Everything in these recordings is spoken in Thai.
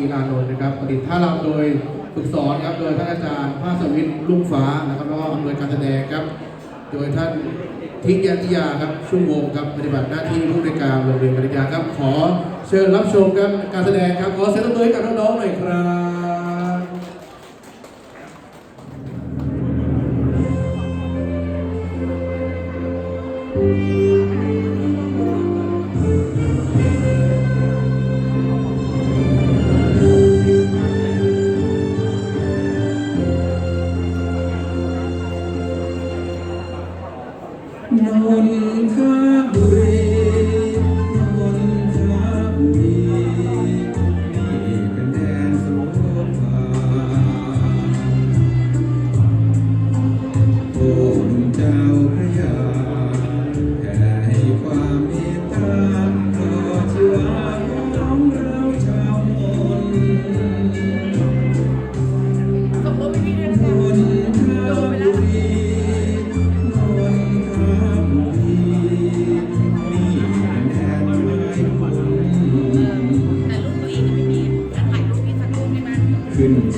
กีฬานนท์นะครับผลิตท่ารำโดยฝึกสอนครับโดยท่านอาจารย์ภาสวิทย์ลุ่งฟ้านะครับแล้วก็อำนวยการแสดงครับ โดยท่านทิยาธิยาครับชุ่มวงครับปฏิบัติหน้าที่ผู้ในการโรงเรียนปริญญาครับ ขอเชิญรับชมครับการแสดงครับขอเสียงตบมือกับน้องๆหน่อยครับน คือบุร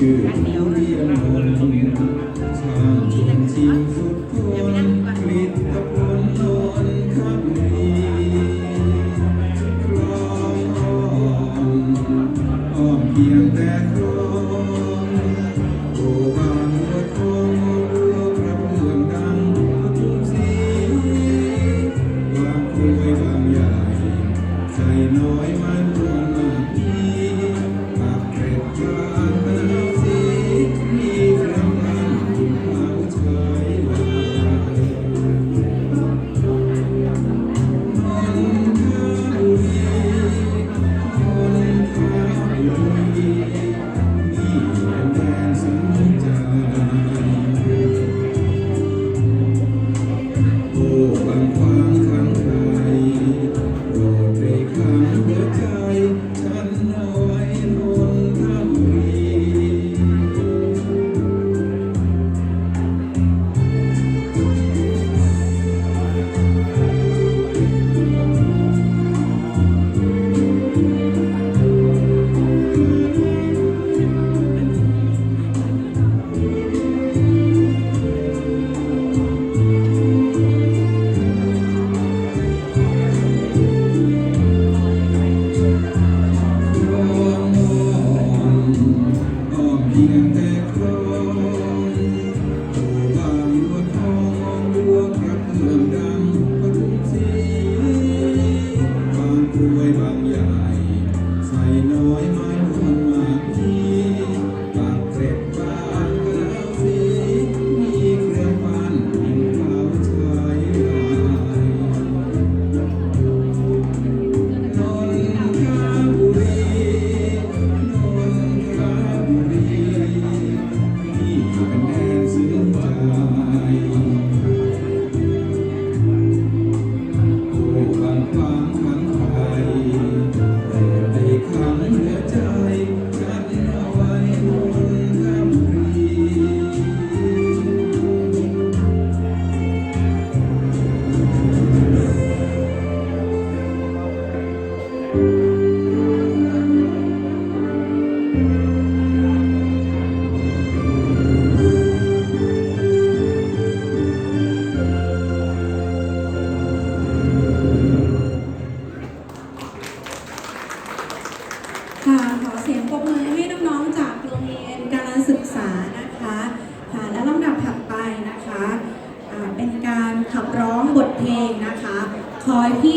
ชื่อผู้เรียนนนช่างชมชิงสุดคนผลิตผลนนทบุรีคลองอ้อมอ้อมเพียงแต่คลองโอบางบัวทองเรือพระเพื่องดังปทุมศรีบางกรวยบางใหญ่ใจน้อยมันรวมมานะคะค่ะและลำดับถัดไปนะคะ เป็นการขับร้องบทเพลงนะคะ คอยพี่